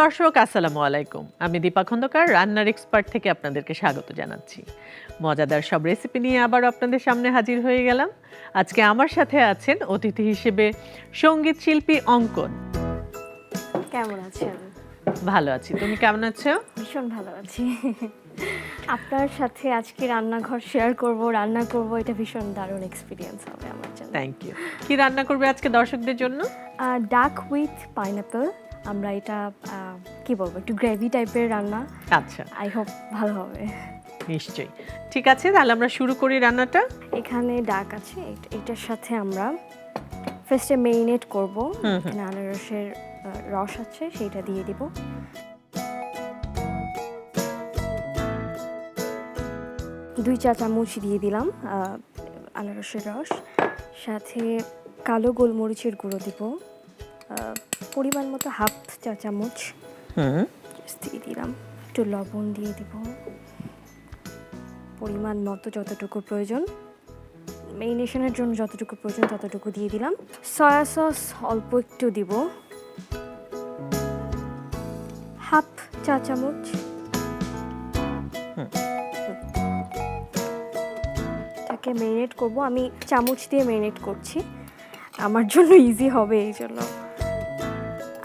দর্শক আসসালামু আলাইকুম। আমি দীপা খন্দকার রান্নার এক্সপার্ট থেকে আপনাদেরকে স্বাগত জানাচ্ছি। মজাদার সব রেসিপি নিয়ে আবার আপনাদের সামনে হাজির হয়ে গেলাম। আজকে আমার সাথে আছেন অতিথি হিসেবে সংগীত শিল্পী অঙ্কন। কেমন আছেন? ভালো আছি। তুমি কেমন আছো? ভীষণ ভালো আছি। আপনার সাথে আজকে রান্নাঘর শেয়ার করব রান্না করব এটা ভীষণ দারুণ এক্সপিরিয়েন্স হবে আমার জন্য। থ্যাংক ইউ কি রান্না করবে আজকে দর্শকদের জন্য? ডাক উইথ পাইনাপেল আমরা এটা কি বলব একটু গ্রেভি টাইপের রান্না। আচ্ছা। আই হোপ ভালো হবে। নিশ্চয়ই। ঠিক আছে তাহলে আমরা শুরু করি রান্নাটা। এখানে ডাক আছে এট- এটার সাথে আমরা ফার্স্টে মেরিনেট করব। এখানে আনারসের রস আছে সেইটা দিয়ে দিব। দুই চা চামচ দিয়ে দিলাম আনারসের রস। সাথে কালো গোলমরিচের গুঁড়ো দিব। পরিমাণ মতো হাফ চা চামচ দিয়ে দিলাম। একটু লবণ দিয়ে দিব। পরিমাণ মতো যতটুকু প্রয়োজন। মেরিনেশনের জন্য যতটুকু প্রয়োজন ততটুকু দিয়ে দিলাম। সয়া সস অল্প একটু দিব। হাফ চা চামচ। তাকে মেরিনেট করব। আমি চামচ দিয়ে মেরিনেট করছি। আমার জন্য ইজি হবে এই জন্য।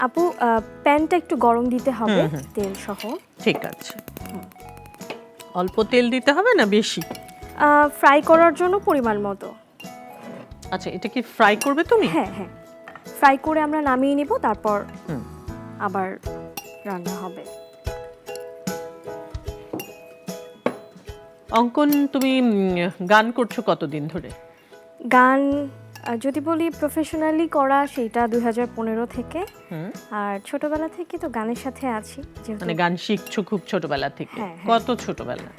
আপু প্যানটা একটু গরম দিতে হবে তেল সহ ঠিক আছে। অল্প তেল দিতে হবে না বেশি? ফ্রাই করার জন্য পরিমাণ মতো। আচ্ছা এটা কি ফ্রাই করবে তুমি? হ্যাঁ হ্যাঁ। ফ্রাই করে আমরা নামিয়ে নিব তারপর আবার রান্না হবে। অঙ্কন তুমি গান করছ কতদিন ধরে? গান যদি বলি প্রফেশনালি করা সেটা দুই হাজার পনেরো থেকে। আর ছোটবেলা থেকে তো গানের সাথে আছি মানে গান শিখছো খুব ছোটবেলা থেকে। হ্যাঁ, হ্যাঁ। কত ছোটবেলা?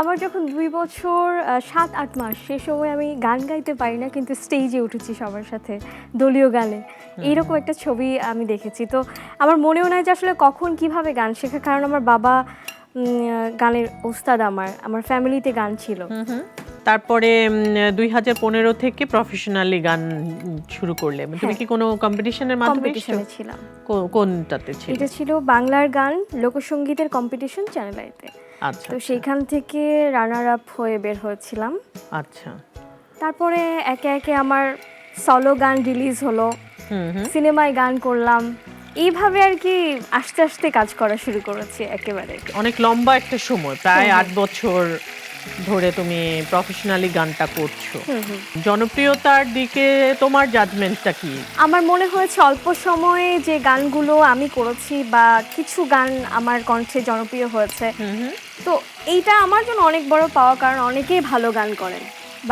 আমার যখন দুই বছর সাত আট মাস সে সময় আমি গান গাইতে পারি না কিন্তু স্টেজে উঠেছি সবার সাথে দলীয় গানে। এইরকম একটা ছবি আমি দেখেছি। তো আমার মনেও নাই যে আসলে কখন কীভাবে গান শেখা কারণ আমার বাবা গানের ওস্তাদ আমার আমার ফ্যামিলিতে গান ছিল। তারপরে দুই হাজার পনেরো থেকে প্রফেশনালি গান শুরু করলে। তুমি কি কোনো কম্পিটিশনের মাধ্যমে? কম্পিটিশনে ছিলাম। কোনটাতে ছিল? এটা ছিল বাংলার গান লোকসঙ্গীতের কম্পিটিশন চ্যানেল আইতে আচ্ছা তো সেইখান থেকে রানার আপ হয়ে বের হয়েছিলাম। আচ্ছা। তারপরে একে একে আমার সলো গান রিলিজ হলো। হুম হুম। সিনেমায় গান করলাম। এইভাবে আর কি আস্তে আস্তে কাজ করা শুরু করেছি একেবারে। অনেক লম্বা একটা সময় প্রায় আট বছর ধরে তুমি প্রফেশনালি গানটা করছ। জনপ্রিয়তার দিকে তোমার জাজমেন্টটা কি? আমার মনে হয়েছে অল্প সময়ে যে গানগুলো আমি করেছি বা কিছু গান আমার কণ্ঠে জনপ্রিয় হয়েছে তো এইটা আমার জন্য অনেক বড় পাওয়া কারণ অনেকেই ভালো গান করেন।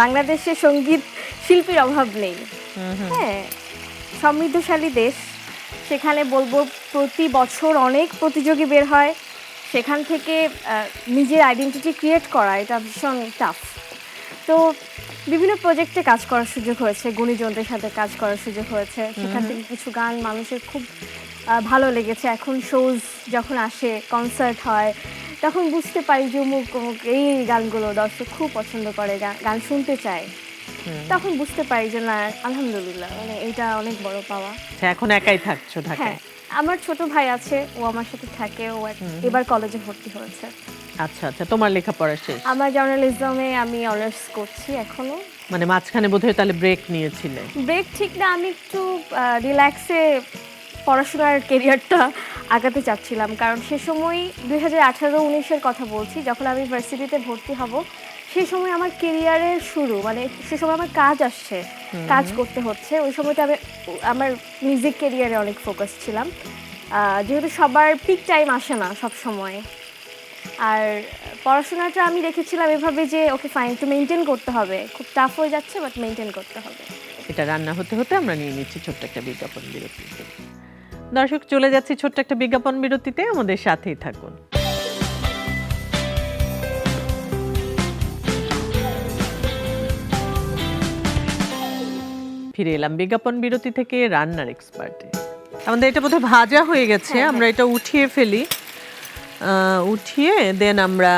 বাংলাদেশে সংগীত শিল্পীর অভাব নেই। হ্যাঁ সমৃদ্ধশালী দেশ সেখানে বলব প্রতি বছর অনেক প্রতিযোগী বের হয়। সেখান থেকে নিজের আইডেন্টিটি ক্রিয়েট করা এটা ভীষণ টাফ তো বিভিন্ন প্রজেক্টে কাজ করার সুযোগ হয়েছে গুণীজনদের সাথে কাজ করার সুযোগ হয়েছে। সেখান থেকে কিছু গান মানুষের খুব ভালো লেগেছে। এখন শোজ যখন আসে কনসার্ট হয় তখন বুঝতে পারি যে অমুক অমুক এই গানগুলো দর্শক খুব পছন্দ করে গান- গান শুনতে চায়। তখন বুঝতে পারি যে না আলহামদুলিল্লাহ মানে এটা অনেক বড় পাওয়া। আচ্ছা, এখন একাই থাকছো হ্যাঁ। ঢাকায় আমার ছোট ভাই আছে ও আমার সাথে থাকে ও এক- এবার কলেজে ভর্তি হয়েছে। আচ্ছা আচ্ছা তোমার লেখাপড়া শেষ? আমার জার্নালিজমে আমি অনার্স করছি এখনও। মানে মাঝখানে বোধহয় তাহলে ব্রেক নিয়েছিলে? ব্রেক ঠিক না আমি একটু রিল্যাক্সে পড়াশোনার কেরিয়ারটা আগাতে চাচ্ছিলাম। কারণ সে সময় দুই হাজার আঠারো উনিশের কথা বলছি যখন আমি ভার্সিটিতে ভর্তি হব সেই সময় আমার কেরিয়ারের শুরু মানে সে সময় আমার কাজ আসছে কাজ করতে হচ্ছে। ওই সময়টা আমি আমার মিউজিক কেরিয়ারে অনেক ফোকাস ছিলাম। যেহেতু সবার পিক টাইম আসে না সব সময় আর পড়াশোনাটা আমি রেখেছিলাম এভাবে যে ওকে ফাইন একটু মেনটেন করতে হবে। খুব টাফ হয়ে যাচ্ছে বাট মেনটেন করতে হবে। এটা রান্না হতে হতে আমরা নিয়ে নিচ্ছি ছোট্ট একটা বিজ্ঞাপন বিরতিতে। দর্শক চলে যাচ্ছি ছোট্ট একটা বিজ্ঞাপন বিরতিতে। আমাদের সাথেই থাকুন। ফিরে এলাম। বিজ্ঞাপন বিরতি থেকে রান্নার এক্সপার্টে আমাদের এটা বোধহয় ভাজা হয়ে গেছে আমরা এটা উঠিয়ে ফেলি। উঠিয়ে দেন আমরা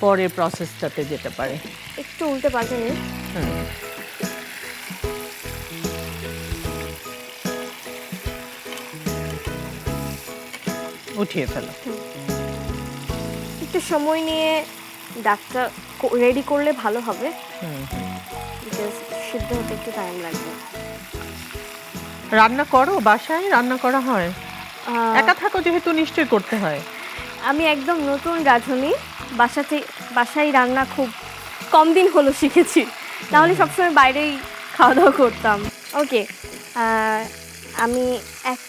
পরের প্রসেসটাতে যেতে পারি। একটু উল্টে পাল্টে নিই। উঠিয়ে ফেলো। একটু সময় নিয়ে ডাকটা রেডি করলে ভালো হবে। হুম, সিদ্ধ হতে একটু টাইম লাগবে। রান্না করো বাসায় রান্না করা হয়? একা থাকো যেহেতু নিশ্চয়ই করতে হয়। আমি একদম নতুন রাঁধুনি বাসাতে বাসায় রান্না খুব কম দিন হলো শিখেছি। তাহলে সবসময় বাইরেই খাওয়া দাওয়া করতাম। ওকে আমি এক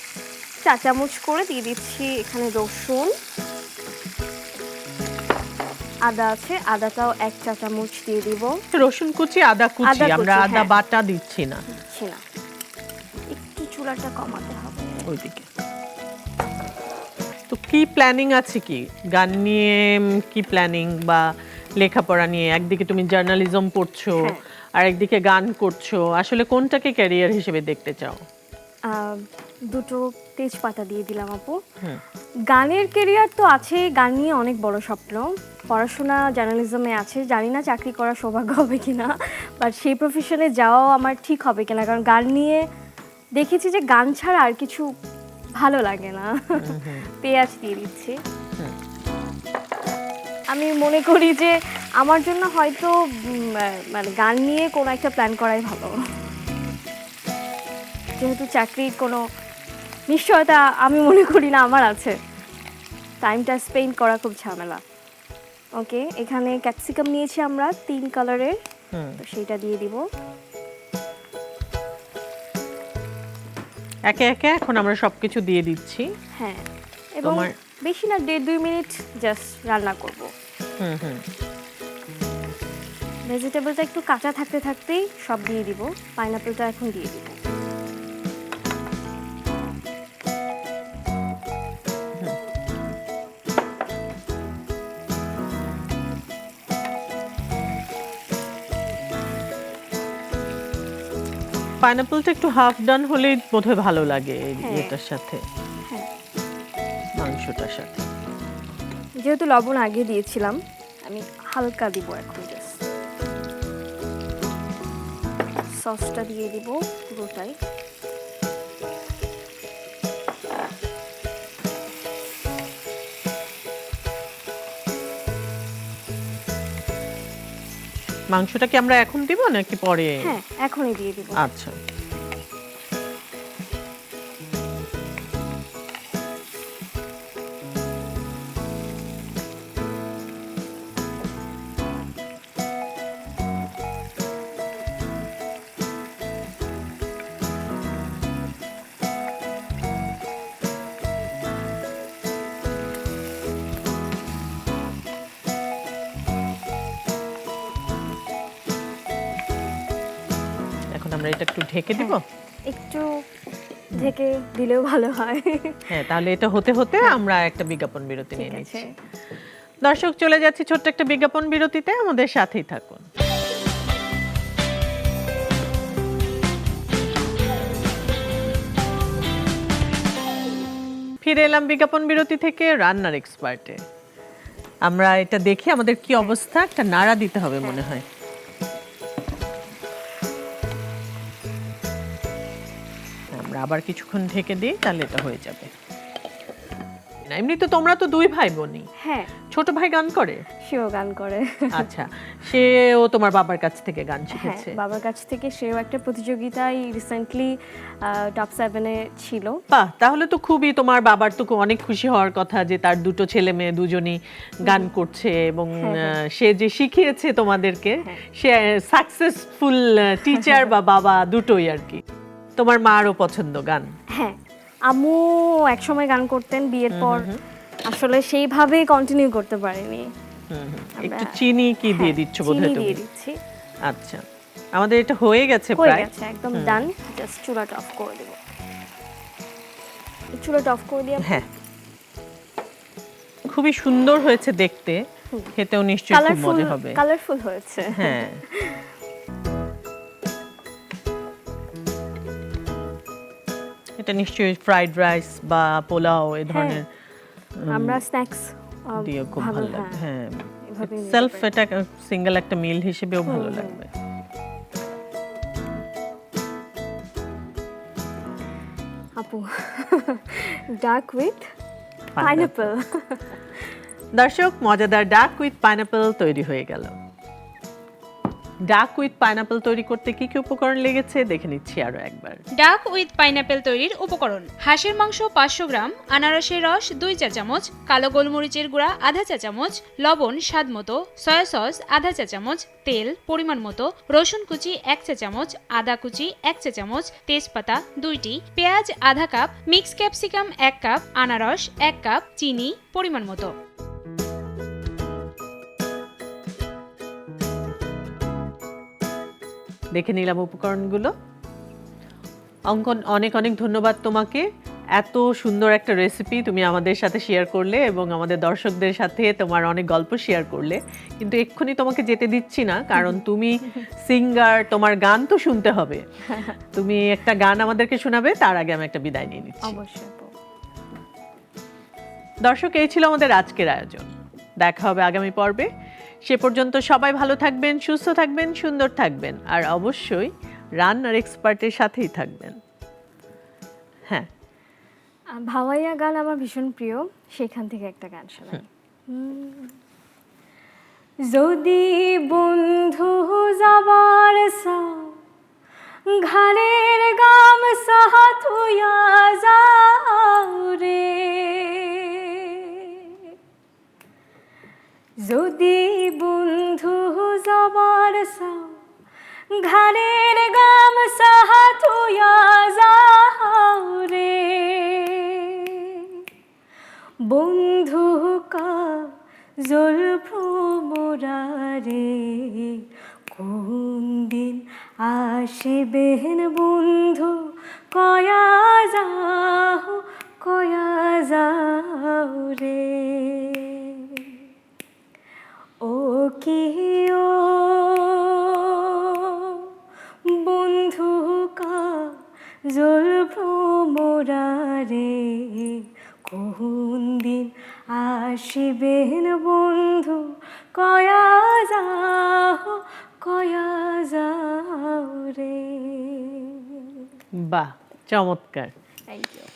চা চামচ করে দিয়ে দিচ্ছি এখানে রসুন। আদা আছে আদাটাও এক চা চামচ দিয়ে দিব। রসুন কুচি আদা কুচি আদা কুচি, আমরা আদা হ্যাঁ। বাটা দিচ্ছি না। দিচ্ছি না। একটু চুলাটা কমাতে হবে। ওইদিকে। তো কি প্ল্যানিং আছে কি? গান নিয়ে উম, কি প্ল্যানিং বা লেখাপড়া নিয়ে? একদিকে তুমি জার্নালিজম পড়ছো হ্যাঁ। আর একদিকে গান করছ। আসলে কোনটাকে ক্যারিয়ার হিসেবে দেখতে চাও? আহ, দুটো তেজপাতা দিয়ে দিলাম আপু। হুম। গানের কেরিয়ার তো আছে গান নিয়ে অনেক বড় স্বপ্ন। পড়াশোনা জার্নালিজমে আছে। জানি না চাকরি করার সৌভাগ্য হবে কিনা বাট সেই প্রফেশনে যাওয়াও আমার ঠিক হবে কিনা, কারণ গান নিয়ে দেখেছি যে গান ছাড়া আর কিছু ভালো লাগে না। পেঁয়াজ দিয়ে দিচ্ছি। আমি মনে করি যে আমার জন্য হয়তো মানে গান নিয়ে কোনো একটা প্ল্যান করাই ভালো। যেহেতু চাকরির কোনো নিশ্চয়তা আমি মনে করি না আমার আছে। টাইমটা স্পেন্ড করা খুব ঝামেলা। ওকে এখানে ক্যাপসিকাম নিয়েছি আমরা তিন কালারের হুম। তো সেইটা দিয়ে দিব। একে একে এখন আমরা সবকিছু দিয়ে দিচ্ছি। হ্যাঁ এবং বেশি না দেড় দুই মিনিট জাস্ট রান্না করব। হুম হুম। ভেজিটেবলটা একটু কাঁচা থাকতে থাকতেই সব দিয়ে দিব পাইনাপেলটা এখন দিয়ে দিব। পাইনাপলটা একটু হাফ ডান হলেই বোধহয় ভালো লাগে হ্যাঁ। এটার সাথে। হ্যাঁ। মাংসটার সাথে। যেহেতু লবণ আগে দিয়েছিলাম আমি হালকা দিব এখন জাস্ট সসটা দিয়ে দিব পুরোটাই মাংসটা কি আমরা এখন দিব নাকি পরে? হ্যাঁ এখনই দিয়ে দিব। আচ্ছা। আমরা এটা একটু ঢেকে দিব? একটু ঢেকে দিলেও ভালো হয়। হ্যাঁ তাহলে এটা হতে হতে আমরা একটা বিজ্ঞাপন বিরতি নিয়ে নিচ্ছি। দর্শক চলে যাচ্ছি ছোট্ট একটা বিজ্ঞাপন বিরতিতে। আমাদের সাথেই থাকুন। ফিরে এলাম বিজ্ঞাপন বিরতি থেকে রান্নার এক্সপার্টে আমরা এটা দেখি আমাদের কি অবস্থা? একটা নাড়া দিতে হবে মনে হয়। আবার কিছুক্ষণ ঢেকে দিই তাহলে এটা হয়ে যাবে। না এমনি তো তোমরা তো দুই ভাই বোনই। হ্যাঁ। ছোট ভাই গান করে? সেও গান করে। আচ্ছা সেও তোমার বাবার কাছ থেকে গান হ্যাঁ শিখেছে? বাবার কাছ থেকে সেও একটা প্রতিযোগিতায় রিসেন্টলি টপ সেভেনে ছিল। বাহ তাহলে তো খুবই তোমার বাবার তো অনেক খুশি হওয়ার কথা যে তার দুটো ছেলে মেয়ে দুজনই গান করছে এবং হ্যাঁ, হ্যাঁ। সে যে শিখিয়েছে তোমাদেরকে। সে সাকসেসফুল টিচার বা বাবা দুটোই আর কি। তোমার মারও পছন্দ গান? হ্যাঁ আম্মু একসময় গান করতেন বিয়ের পর। আসলে সেইভাবে কন্টিনিউ করতে পারিনি। একটু চিনি কি দিয়ে হ্যাঁ, দিচ্ছ চিনি বোধহয় দিয়ে তুমি দিচ্ছি। আচ্ছা আমাদের এটা হয়ে গেছে হয়ে প্রায়। গেছে একদম ডান জাস্ট চুলাটা অফ করে দেব। চুলাটা অফ করে দিয়ে হ্যাঁ। খুবই সুন্দর হয়েছে দেখতে। খেতেও নিশ্চয়ই খুব কালারফুল মজা হবে। কালারফুল হয়েছে। হ্যাঁ। এটা নিশ্চয়ই ফ্রাইড রাইস বা পোলাও এই ধরনের আমরা স্ন্যাক্স দিয়ে খুব ভালো লাগবে হ্যাঁ। সেলফ এটা সিঙ্গেল একটা মিল হিসেবেও ভালো। লাগবে। আপু ডার্ক উইথ পাইনাপেল দর্শক মজাদার ডাক উইথ পাইনাপেল তৈরি হয়ে গেল। ডাক উইথ পাইনাপেল তৈরি করতে কি কি উপকরণ লেগেছে? দেখে নিচ্ছি আরও একবার। ডাক উইথ পাইনাপেল তৈরির উপকরণ। হাঁসের মাংস পাঁচশো গ্রাম, আনারসের রস দুই চা চামচ, কালো গোলমরিচের গুঁড়া আধা চা চামচ, লবণ স্বাদ মতো সয়া সস আধা চা চামচ, তেল পরিমাণ মতো, রসুন কুচি এক চা চামচ, আদা কুচি এক চা চামচ, তেজপাতা দুইটি, পেঁয়াজ আধা কাপ, মিক্স ক্যাপসিকাম এক কাপ, আনারস এক কাপ, চিনি পরিমাণ মতো। দেখে নিলাম উপকরণগুলো। অঙ্কন অনেক অনেক ধন্যবাদ তোমাকে। এত সুন্দর একটা রেসিপি তুমি আমাদের সাথে শেয়ার করলে এবং আমাদের দর্শকদের সাথে তোমার অনেক গল্প শেয়ার করলে। কিন্তু এক্ষুনি তোমাকে যেতে দিচ্ছি না কারণ তুমি সিঙ্গার তোমার গান তো শুনতে হবে। তুমি একটা গান আমাদেরকে শোনাবে তার আগে আমি একটা বিদায় নিয়ে নিচ্ছি। অবশ্যই দর্শক এই ছিল আমাদের আজকের আয়োজন। দেখা হবে আগামী পর্বে। সে পর্যন্ত সবাই ভালো থাকবেন সুস্থ থাকবেন সুন্দর থাকবেন। আর অবশ্যই রান্নার এক্সপার্টের সাথেই থাকবেন। হ্যাঁ। ভাওয়াইয়া গান আমার ভীষণ প্রিয়। সেখান থেকে একটা গান শোনাই। যদি বন্ধু যাবার সাও ঘরের গাম সাহা থুয়া যাও রে। যদি সাও ঘরের গাম সাহা থুয়া যাও রে বন্ধু কা জল ভ্রমরারে কোন দিন আসিবেন বন্ধু? কয়া যাও কয়া যাও রে। ও কি ও জল মোরারে কোন দিন আসিবেন বন্ধু? কয়া যাও কয়া যাও রে। বাহ চমৎকার। Thank you